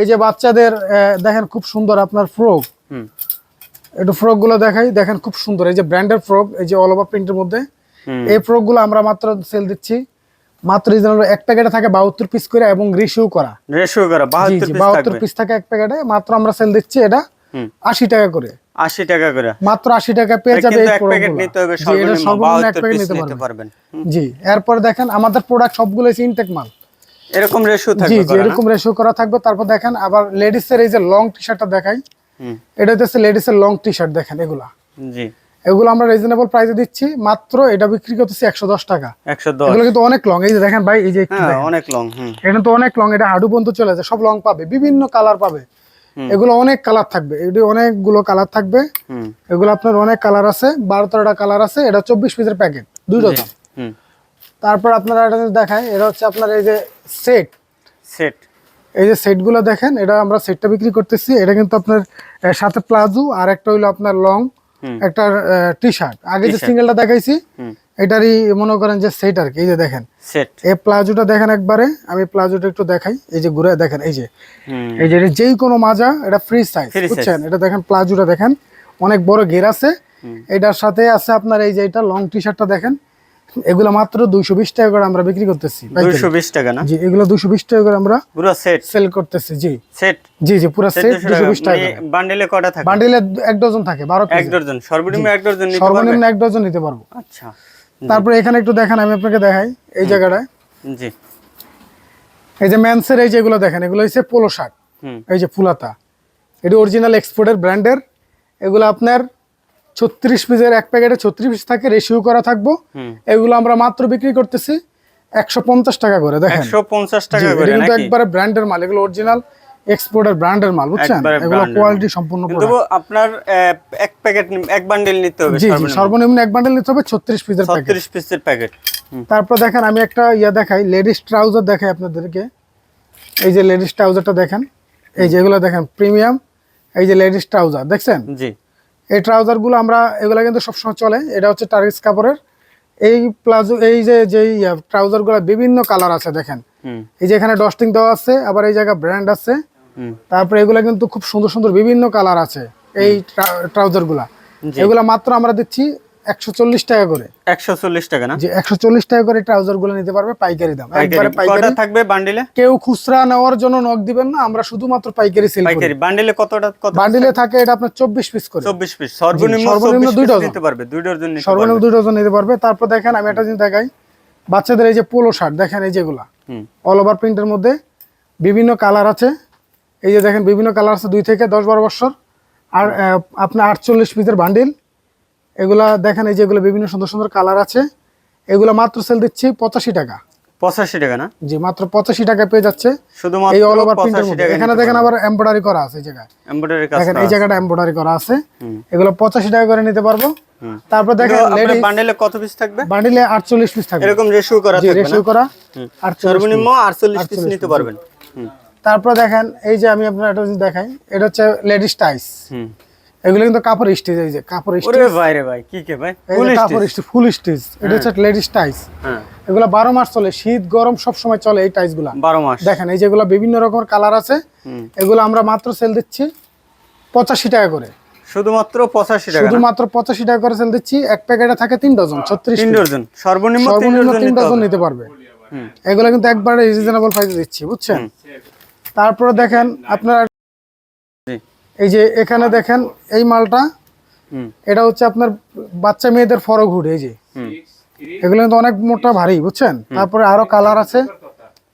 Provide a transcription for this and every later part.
এই যে বাচ্চাদের দেখেন খুব সুন্দর আপনার ফ্রক একটু ফ্রকগুলো দেখাই দেখেন খুব সুন্দর এই যে ব্র্যান্ডের ফ্রক এই যে অল ওভার প্রিন্টের মধ্যে। এই ফ্রকগুলো আমরা মাত্র সেল দিচ্ছি। মাত্র এক প্যাকেটে থাকে বাহাত্তর পিস করে এবং করা। রেশিও করা বাহাত্তর পিস থাকে এক প্যাকেটে মাত্র আমরা সেল দিচ্ছি এটা আশি টাকা করে। আশি টাকা করে। মাত্র আশি টাকা পেয়ে যাবে এক প্যাকেট নিতে হবে জি, সর্বনিম্ন সর্বনিম্ন এক প্যাকেট নিতে নিতে পারবেন। পারবেন। জি এরপর দেখেন আমাদের প্রোডাক্ট সবগুলো ইনটেক মাল। এরকম রেশিও থাকবে জি এরকম রেশিও করা থাকবে। তারপর দেখেন আবার লেডিস এর এই যে লং টি শার্টটা দেখাই হুম। এটা হচ্ছে লেডিস এর লং টি শার্ট দেখেন এগুলা। জি। এগুলো আমরা রিজনেবল প্রাইসে দিচ্ছি মাত্র এটা বিক্রি করতেছি একশো দশ টাকা। একশো দশ। এগুলো কিন্তু অনেক লং এই যে দেখেন ভাই এই যে একটু হ্যাঁ অনেক লং হুম। এটা তো অনেক লং এটা হাডু পর্যন্ত চলে যায় সব লং পাবে বিভিন্ন কালার পাবে। এগুলো অনেক কালার থাকবে এটি অনেকগুলো কালার থাকবে। হুম। এগুলো আপনার অনেক কালার আছে বারো তেরোটা কালার আছে এটা চব্বিশ পিসের প্যাকেট দুই ডজন হুম তারপর আপনারা এটা যদি দেখায় এটা হচ্ছে আপনার এই যে সেট সেট এই যে সেটগুলো দেখেন এটা আমরা সেটটা বিক্রি করতেছি। এটা কিন্তু আপনার সাথে প্লাজো আর একটা হইল আপনার লং একটা টি শার্ট আগে যে। সিঙ্গেলটা দেখাইছি এটারই মনে করেন যে সেট আর কি এই যে দেখেন। সেট এই প্লাজোটা দেখেন একবারে আমি প্লাজোটা একটু দেখাই এই যে ঘুরে দেখেন এই যে। এই যে যেই কোনো মাজা এটা ফ্রি সাইজ বুঝছেন? এটা দেখেন প্লাজোটা দেখেন অনেক বড় ঘের আছে। এটার সাথে আছে আপনার এই যে এটা লং টি শার্টটা দেখেন এগুলো মাত্র দুইশো বিশ টাকা করে আমরা বিক্রি করতেছি। দুইশো বিশ টাকা না? জি এগুলো দুশো বিশ টাকা করে আমরা পুরো সেট সেল করতেছি জি। সেট জি জি পুরো সেট দুশো বিশ টাকা। বান্ডেলে মানে কটা থাকে? বান্ডিলে এক ডজন থাকে বারো এক ডজন সর্বনিম্ন এক ডজন নিতে পারবে? সর্বনিম্ন এক ডজন নিতে পারব। আচ্ছা। তারপরে এখানে একটু দেখেন আমি আপনাকে দেখাই এই জায়গাটায়। জি। এই যে ম্যানসের এই যেগুলো দেখেন এগুলো হচ্ছে পোলো শার্ট হুম। এই যে ফুলাতা। এটা অরিজিনাল এক্সপোর্টের ব্র্যান্ডের এগুলো আপনার ছত্রিশ পিসের এক প্যাকেটে ছত্রিশ পিস থাকে রেশিও করা থাকব। এগুলো আমরা মাত্র বিক্রি করতেছি একশো পঞ্চাশ টাকা করে দেখেন। একশো পঞ্চাশ টাকা করে কিন্তু একবারে ব্র্যান্ডের মাল এগুলো অরিজিনাল এক্সপোর্টের ব্র্যান্ডের মাল বুঝছেন? এগুলো কোয়ালিটি সম্পূর্ণ কিন্তু আপনার এক প্যাকেট এক বান্ডেল নিতে হবে জি সর্বনিম্ন। এক বান্ডেল নিতে হবে ছত্রিশ পিসের প্যাকেট পিসের প্যাকেট তারপর দেখেন আমি একটা ইয়া দেখাই লেডিস ট্রাউজার দেখাই আপনাদেরকে। এই যে লেডিস ট্রাউজারটা দেখেন এই যে এগুলো দেখেন প্রিমিয়াম এই যে লেডিস ট্রাউজার দেখছেন? জি। এই ট্রাউজারগুলো আমরা এগুলো কিন্তু সবসময় চলে। এটা হচ্ছে টারিস কাপড়ের। এই প্লাজো এই যে যেই ট্রাউজারগুলো বিভিন্ন কালার আছে দেখেন। হুম। এই যে এখানে ডস্টিং দেওয়া আছে আবার এই জায়গা ব্র্যান্ড আছে। তারপরে এগুলো কিন্তু খুব সুন্দর সুন্দর বিভিন্ন কালার আছে এই ট্রাউজারগুলা গুলা এগুলো মাত্র আমরা দিচ্ছি একশো চল্লিশ টাকা করে। একশো চল্লিশ টাকা না? যে একশো চল্লিশ টাকা করে ট্রাউজারগুলো নিতে পারবে পাইকারি দাম। একবারে পাইকারি। থাকবে বান্ডিলে? কেউ খুচরা নেওয়ার জন্য নক দিবেন না আমরা শুধুমাত্র পাইকারি সেল পাইকারি। বান্ডিলে কতটা কত বান্ডিলে থাকে এটা আপনার চব্বিশ পিস করে। চব্বিশ পিস সর্বনিম্ন সর্বনিম্ন দুই পিস ডজন। নিতে পারবে দুই ডজন সর্বনিম্ন দুই ডজন নিতে পারবে। তারপর দেখেন আমি একটা জিনিস দেখাই। বাচ্চাদের এই যে পোলো শার্ট দেখেন এই যেগুলা। হুম। অল ওভার প্রিন্টের মধ্যে বিভিন্ন কালার আছে। এই যে দেখেন বিভিন্ন কালার আছে দুই থেকে দশ বারো বছর। আর আপনার আটচল্লিশ পিসের বান্ডিল এগুলা দেখেন এই যেগুলো বিভিন্ন সুন্দর সুন্দর কালার আছে। এগুলো মাত্র সেল দিচ্ছি পঁচাশি টাকা। পঁচাশি টাকা না? জি মাত্র পঁচাশি টাকা পেয়ে যাচ্ছে। শুধুমাত্র এই অল ওভার প্রিন্টের মধ্যে। এখানে দেখেন আবার এমব্রয়ডারি করা আছে এই জায়গায়। এমব্রয়ডারি কাজ দেখেন এই জায়গাটা এমব্রয়ডারি করা আছে। এগুলো পঁচাশি টাকা করে নিতে পারব। তারপর দেখেন লেডিস বান্ডেলে কত পিস থাকবে? বান্ডিলে আটচল্লিশ পিস থাকবে। এরকম রেশিও করা থাকবে রেশিও করা আর সর্বনিম্ন আটচল্লিশ পিস নিতে পারবেন। তারপর দেখেন এই যে আমি আপনার দেখাই। এটা হচ্ছে লেডিস টাইস হুম। এগুলো কিন্তু কাপড় স্টিচ এই যে কাপড় স্টিচ ওরে ভাই রে ভাই কি কে ভাই? ফুল কাপড় স্টিচ ফুল স্টিচ এটা হচ্ছে লেডিস টাইস হ্যাঁ। এগুলো বারো মাস চলে শীত গরম সব সময় চলে এই টাইসগুলা। বারো মাস। দেখেন এই যেগুলো বিভিন্ন রকমের কালার আছে এগুলো আমরা মাত্র সেল দিচ্ছি পঁচাশি টাকা করে। শুধুমাত্র পঁচাশি টাকা শুধুমাত্র পঁচাশি টাকা করে সেল দিচ্ছি এক প্যাকেটে থাকে তিন ডজন ছত্রিশ তিন ডজন সর্বনিম্ন তিন ডজন তিন নিতে পারবে। এগুলো কিন্তু একবারে রিজনেবল প্রাইসে দিচ্ছি বুঝছেন? তারপরে দেখেন আপনার এই যে এখানে দেখেন এই মালটা এটা হচ্ছে আপনার বাচ্চা মেয়েদের ফরক হুড এই যে। এগুলো কিন্তু অনেক মোটা ভারী বুঝছেন? তারপরে আরও কালার আছে।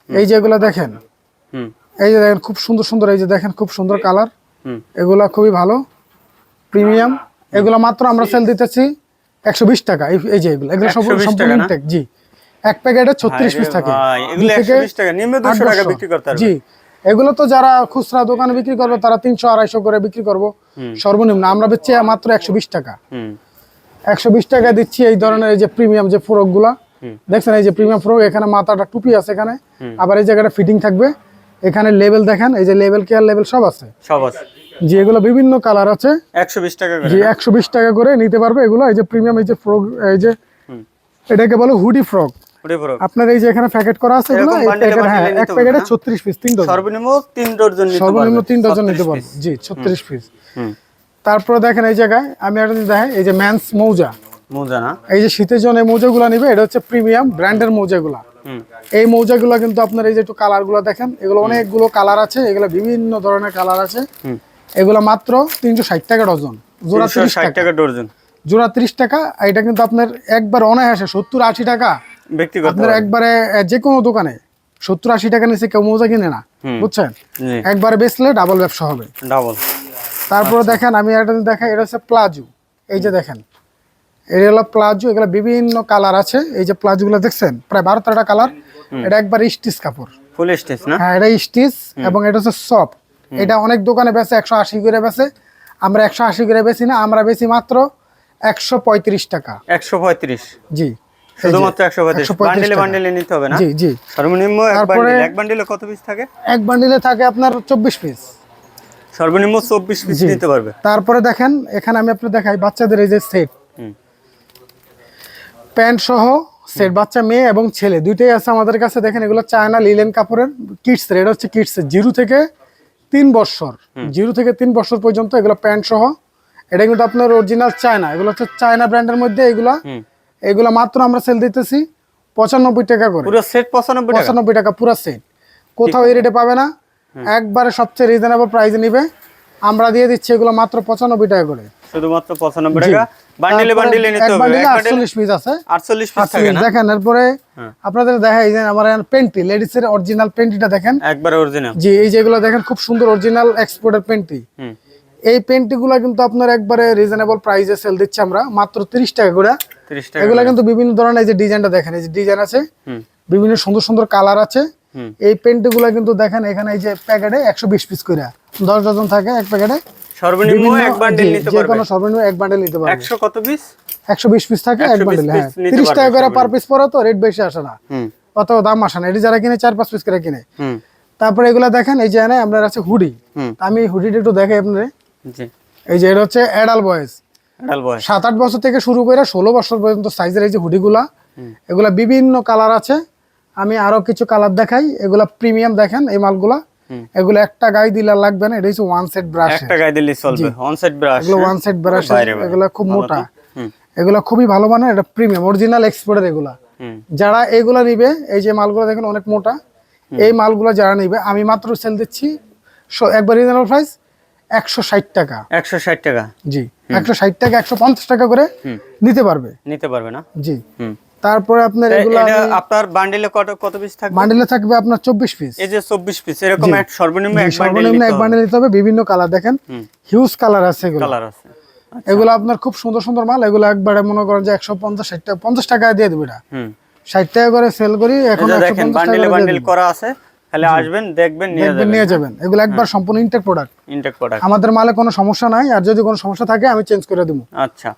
এই যে এগুলো দেখেন এই যে দেখেন খুব সুন্দর সুন্দর এই যে দেখেন খুব সুন্দর কালার। হুম। এগুলা খুবই ভালো প্রিমিয়াম। এগুলো মাত্র আমরা সেল দিতেছি একশো বিশ টাকা। এই যে এগুলো এগুলো সব সম্পূর্ণ টাকা ইনটেক জি। এক প্যাকেটে ছত্রিশ পিস থাকে। ভাই, এগুলো দুই থেকে 120 টাকা, নিম্নে 200 আট টাকা বছর। বিক্রি করতে পারবে। জি। এগুলো তো যারা খুচরা দোকানে বিক্রি করবে তারা তিনশো আড়াইশো করে বিক্রি করব। সর্বনিম্ন আমরা বেচছি মাত্র একশো বিশ টাকা। একশো বিশ টাকা দিচ্ছি এই ধরনের এই যে প্রিমিয়াম যে ফ্রকগুলা দেখছেন এই যে প্রিমিয়াম ফ্রক এখানে মাথাটা টুপি আছে এখানে। আবার এই জায়গাটা ফিটিং থাকবে। এখানে লেভেল দেখেন এই যে লেভেল কেয়ার লেভেল সব আছে। সব আছে। যে এগুলো বিভিন্ন কালার আছে। একশো বিশ টাকা করে যে একশো বিশ টাকা করে নিতে পারবে এগুলো এই যে প্রিমিয়াম এই যে ফ্রক এই যে এটাকে বলো হুডি ফ্রক আপনার এই যে এখানে প্যাকেট করা আছে এগুলো এই প্যাকেট হ্যাঁ এক প্যাকেটে হবে না? ছত্রিশ পিস তিন ডজন সর্বনিম্ন তিন ডজন নিতে সর্বনিম্ন পারবে। তিন ডজন নিতে পারবেন। জি ছত্রিশ পিস হুম। তারপরে দেখেন এই জায়গায় আমি একটা এই যে মৌজা। মোজা না? এই যে শীতের জন্য এই মৌজাগুলো নিবে এটা হচ্ছে প্রিমিয়াম ব্র্যান্ডের মৌজাগুলা। এই মৌজাগুলো কিন্তু আপনার এই যে একটু কালারগুলো দেখেন এগুলো অনেকগুলো কালার আছে এগুলো বিভিন্ন ধরনের কালার আছে। এগুলো মাত্র তিনশো ষাট টাকা ডজন জোড়া তিনশো তিরিশ ষাট টাকা। টাকা ডজন। জোড়া তিরিশ টাকা আর এটা কিন্তু আপনার একবার অনায়াসে সত্তর আশি টাকা ব্যক্তিগত আপনার একবারে যে কোনো দোকানে সত্তর আশি টাকা নিচে কেউ মৌজা কিনে না বুঝছেন? একবারে বেচলে ডাবল ব্যবসা হবে। ডাবল তারপরে দেখেন আমি একটা জিনিস দেখাই এটা হচ্ছে প্লাজো এই যে দেখেন এটা হলো প্লাজো এগুলো বিভিন্ন কালার আছে। এই যে প্লাজোগুলো দেখছেন প্রায় বারো তেরোটা কালার। এটা একবার স্টিচ কাপড়। ফুল স্টেজ না? হ্যাঁ এটা স্টিচ এবং এটা হচ্ছে সফট এটা অনেক দোকানে বেচে একশো আশি করে বেচে। আমরা একশো আশি করে বেচি না আমরা বেশি মাত্র একশো পঁয়ত্রিশ টাকা। একশো পঁয়ত্রিশ। জি। শুধুমাত্র একশো পঁয়ত্রিশ। 135 বান্ডিলে নিতে হবে না? জি জি। সর্বনিম্ন এক বান্ডিল এক বান্ডিলে কত পিস থাকে? এক বান্ডিলে থাকে আপনার চব্বিশ পিস সর্বনিম্ন চব্বিশ পিস নিতে পারবে। তারপরে দেখেন এখানে আমি আপনার দেখাই বাচ্চাদের এই যে সেট। প্যান্ট সহ সেট বাচ্চা মেয়ে এবং ছেলে। দুইটাই আছে আমাদের কাছে। দেখেন এগুলো চায়না লিলেন কাপড়ের কিডস এটা হচ্ছে কিডস জিরো থেকে তিন বছর। জিরো থেকে তিন বছর পর্যন্ত এগুলো প্যান্ট সহ। এটা কিন্তু আপনার অরিজিনাল চায়না। এগুলো হচ্ছে চায়না ব্র্যান্ডের মধ্যে এগুলা। এগুলো মাত্র আমরা সেল দিতেছি পঁচানব্বই টাকা করে। পুরো সেট পঁচানব্বই টাকা? পঁচানব্বই টাকা পুরো সেট কোথাও এই রেটে পাবে না। একবারে সবচেয়ে রিজনেবল প্রাইসে নিবে। আমরা দিয়ে দিচ্ছি এগুলো মাত্র পঁচানব্বই টাকা করে। শুধুমাত্র পঁচানব্বই টাকা? বান্ডিলে বান্ডিলে নিতে হবে। আটচল্লিশ পিস আছে। আটচল্লিশ পিস থাকে না? দেখেন এরপরে। আপনাদের দেখাই যে আমার পেন্টি লেডিস এর অরিজিনাল পেন্টিটা দেখেন। একবারে অরিজিনাল জি এই যেগুলো দেখেন খুব সুন্দর অরিজিনাল এক্সপোর্টের পেন্টি এই পেন্টিগুলো কিন্তু আপনার একবারে রিজনেবল প্রাইসে সেল দিচ্ছি আমরা মাত্র তিরিশ টাকা করে। টাকা এগুলো কিন্তু বিভিন্ন ধরনের এই যে ডিজাইনটা দেখেন এই যে ডিজাইন আছে বিভিন্ন সুন্দর সুন্দর কালার আছে। এই পেন্টগুলো কিন্তু দেখেন এখানে এই যে প্যাকেটে একশো বিশ পিস করে দশ ডজন থাকে এক প্যাকেটে। সর্বনিম্ন এক বান্ডিল নিতে যে কোনো সর্বনিম্ন এক বান্ডেল নিতে পারবে। একশো কত পিস থাকে এক বান্ডেল হ্যাঁ। টাকা করে পার পিস পরে তো রেট বেশি আসে না। অত দাম আসে না। এটি যারা কিনে চার পাঁচ পিস করে কিনে। তারপরে এগুলো দেখেন এই যে এনে আপনার আছে হুডি আমি হুডিটা একটু দেখাই আপনার জি। এই যে এটা হচ্ছে অ্যাডাল বয়েস সাত আট বছর থেকে শুরু করে ষোলো বছর পর্যন্ত সাইজের এই যে হুডিগুলা এগুলা বিভিন্ন কালার আছে। আমি আরও কিছু কালার দেখাই। এগুলা প্রিমিয়াম দেখেন এই মালগুলা। এগুলো একটা গায়ে দিলে লাগবে না এটা হচ্ছে ওয়ান সেট ব্রাশ একটা গায়ে দিলে চলবে। অন সাইড ব্রাশ এগুলো ওয়ান সেট ব্রাশ। এগুলো খুব মোটা। এগুলো খুবই ভালো মানের এটা প্রিমিয়াম অরিজিনাল এক্সপোর্টের এগুলা। যারা এগুলা নিবে এই যে মালগুলো দেখেন অনেক মোটা। এই মালগুলো যারা নিবে আমি মাত্র সেল দিচ্ছি একবার রিজনেবল প্রাইস একশো ষাট টাকা। একশো ষাট টাকা। জি একশো ষাট টাকা একশো পঞ্চাশ টাকা করে নিতে পারবে। নিতে পারবে না? জি। তারপরে আপনার এগুলো আপনার বান্ডিলে কত কত পিস থাকবে? বান্ডেলে থাকবে আপনার চব্বিশ পিস এই যে চব্বিশ পিস এরকম এক সর্বনিম্ন এক বান্ডিল সর্বনিম্ন এক বান্ডেল নিতে হবে বিভিন্ন কালার দেখেন। হিউজ কালার আছে এগুলো। কালার আছে। এগুলো আপনার খুব সুন্দর সুন্দর মাল। এগুলো একবারে মনে করেন যে একশো পঞ্চাশ ষাট টাকা পঞ্চাশ টাকা দিয়ে দেবে এটা। হুম। ষাট টাকা করে সেল করি এখন দেখেন বান্ডিলে বান্ডিল করা আছে। তাহলে আসবেন দেখবেন নিয়ে যাবেন। এগুলো একবার সম্পূর্ণ ইনটেক প্রোডাক্ট ইনটেক প্রোডাক্ট আমাদের মালে কোনো সমস্যা নাই আর যদি কোনো সমস্যা থাকে আমি চেঞ্জ করে দেবো। আচ্ছা।